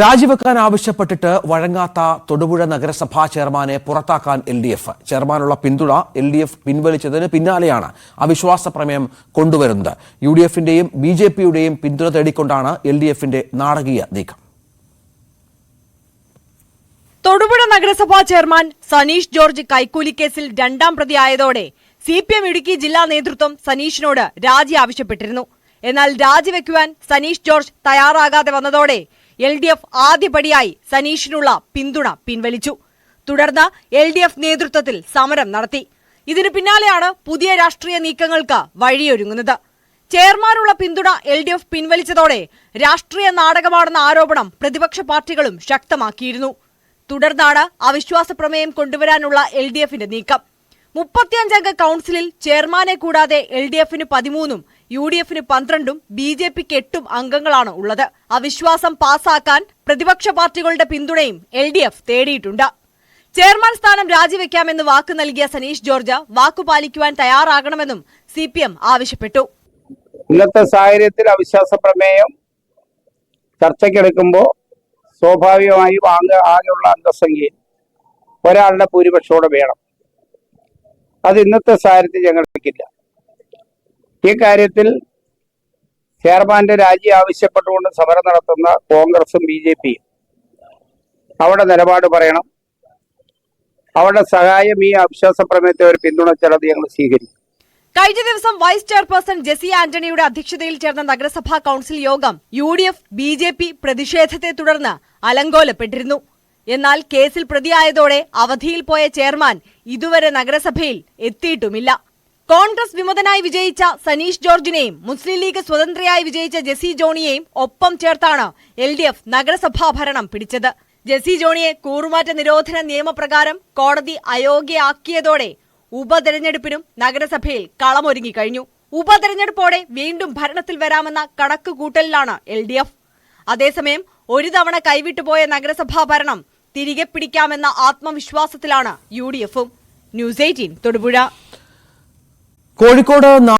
രാജിവെക്കാൻ ആവശ്യപ്പെട്ടിട്ട് വഴങ്ങാത്ത തൊടുപുഴ നഗരസഭാ ചെയർമാനെ പുറത്താക്കാൻ എൽ ഡി എഫ്. ചെയർമാനുള്ള പിന്തുണ എൽ ഡി എഫ് പിൻവലിച്ചതിന് പിന്നാലെയാണ് അവിശ്വാസ പ്രമേയം കൊണ്ടുവരുന്നത്. യു ഡി എഫിന്റെയും ബി ജെ പിയുടെയും പിന്തുണ തേടിക്കൊണ്ടാണ് എൽ ഡി എഫിന്റെ നാടകീയ നീക്കം. തൊടുപുഴ നഗരസഭാ ചെയർമാൻ സനീഷ് ജോർജ് കൈക്കൂലി കേസിൽ രണ്ടാം പ്രതിയായതോടെ സി പി എം ഇടുക്കി ജില്ലാ നേതൃത്വം സനീഷിനോട് രാജി ആവശ്യപ്പെട്ടിരുന്നു. എന്നാൽ രാജിവെക്കുവാൻ സനീഷ് ജോർജ് തയ്യാറാകാതെ വന്നതോടെ എൽ ഡി എഫ് ആദ്യപടിയായി സനീഷിനുള്ള പിന്തുണ പിൻവലിച്ചു. തുടർന്ന് എൽ ഡി എഫ് നേതൃത്വത്തിൽ സമരം നടത്തി. ഇതിനു പിന്നാലെയാണ് പുതിയ രാഷ്ട്രീയ നീക്കങ്ങൾക്ക് വഴിയൊരുങ്ങുന്നത്. ചെയർമാനുള്ള പിന്തുണ എൽ ഡി എഫ് പിൻവലിച്ചതോടെ രാഷ്ട്രീയ നാടകമാണെന്ന ആരോപണം പ്രതിപക്ഷ പാർട്ടികളും ശക്തമാക്കിയിരുന്നു. തുടർന്നാണ് അവിശ്വാസ പ്രമേയം കൊണ്ടുവരാനുള്ള എൽ ഡി എഫിന്റെ നീക്കം. മുപ്പത്തിയഞ്ചംഗ കൌൺസിലിൽ ചെയർമാനെ കൂടാതെ എൽ ഡി എഫിന് പതിമൂന്നും യു ഡി എഫിന് പന്ത്രണ്ടും ബി ജെ പിക്ക് എട്ടും അംഗങ്ങളാണ് ഉള്ളത്. അവിശ്വാസം പാസാക്കാൻ പ്രതിപക്ഷ പാർട്ടികളുടെ പിന്തുണയും എൽ ഡി എഫ് തേടിയിട്ടുണ്ട്. ചെയർമാൻ സ്ഥാനം രാജിവെക്കാമെന്ന് വാക്ക് നൽകിയ സനീഷ് ജോർജ് വാക്കു പാലിക്കുവാൻ തയ്യാറാകണമെന്നും സി പി എം ആവശ്യപ്പെട്ടു. ഇന്നത്തെ സാഹചര്യത്തിൽ അവിശ്വാസ പ്രമേയം ചർച്ചയ്ക്കെടുക്കുമ്പോൾ സ്വാഭാവികമായും ആകെ ആകെയുള്ള അംഗസംഖ്യയിൽ ഒരാളുടെ ഭൂരിപക്ഷോടെ വേണം. അത് ഇന്നത്തെ സാഹചര്യത്തിൽ ഞങ്ങൾക്കില്ല ഈ കാര്യത്തിൽ ചെയർമാന്റെ രാജി ആവശ്യപ്പെട്ടുകൊണ്ട് സമരം നടത്തുന്ന കോൺഗ്രസും ബി ജെ പിയും അവിടെ നിലപാട് പറയണം. അവരുടെ സഹായം ഈ അവിശ്വാസ പ്രമേയത്തെ ഒരു പിന്തുണച്ചാൽ അത് ഞങ്ങൾ സ്വീകരിക്കും. കഴിഞ്ഞ ദിവസം വൈസ് ചെയർപേഴ്സൺ ജെസി ആന്റണിയുടെ അധ്യക്ഷതയിൽ ചേർന്ന നഗരസഭാ കൌൺസിൽ യോഗം U D F B J P പ്രതിഷേധത്തെ തുടർന്ന് അലങ്കോലപ്പെട്ടിരുന്നു. എന്നാൽ കേസിൽ പ്രതിയായതോടെ അവധിയിൽ പോയ ചെയർമാൻ ഇതുവരെ നഗരസഭയിൽ എത്തിയിട്ടുമില്ല. കോൺഗ്രസ് വിമതനായി വിജയിച്ച സനീഷ് ജോർജിനെയും മുസ്ലിം ലീഗ് സ്വതന്ത്രയായി വിജയിച്ച ജെസി ജോണിയെയും ഒപ്പം ചേർത്താണ് എൽ ഡി എഫ് നഗരസഭാ ഭരണം പിടിച്ചത്. ജെസി ജോണിയെ കൂറുമാറ്റ നിരോധന നിയമപ്രകാരം കോടതി അയോഗ്യയാക്കിയതോടെ ഉപതെരഞ്ഞെടുപ്പിനും നഗരസഭയിൽ കളമൊരുങ്ങി കഴിഞ്ഞു. ഉപതെരഞ്ഞെടുപ്പോടെ വീണ്ടും ഭരണത്തിൽ വരാമെന്ന കണക്കുകൂട്ടലിലാണ് എൽ ഡി എഫ്. അതേസമയം ഒരു തവണ കൈവിട്ടുപോയ നഗരസഭാ ഭരണം തിരികെ പിടിക്കാമെന്ന ആത്മവിശ്വാസത്തിലാണ് യു ഡി എഫും ന്യൂസ് എയ്റ്റീൻ തൊടുപുഴ. കോഴിക്കോട്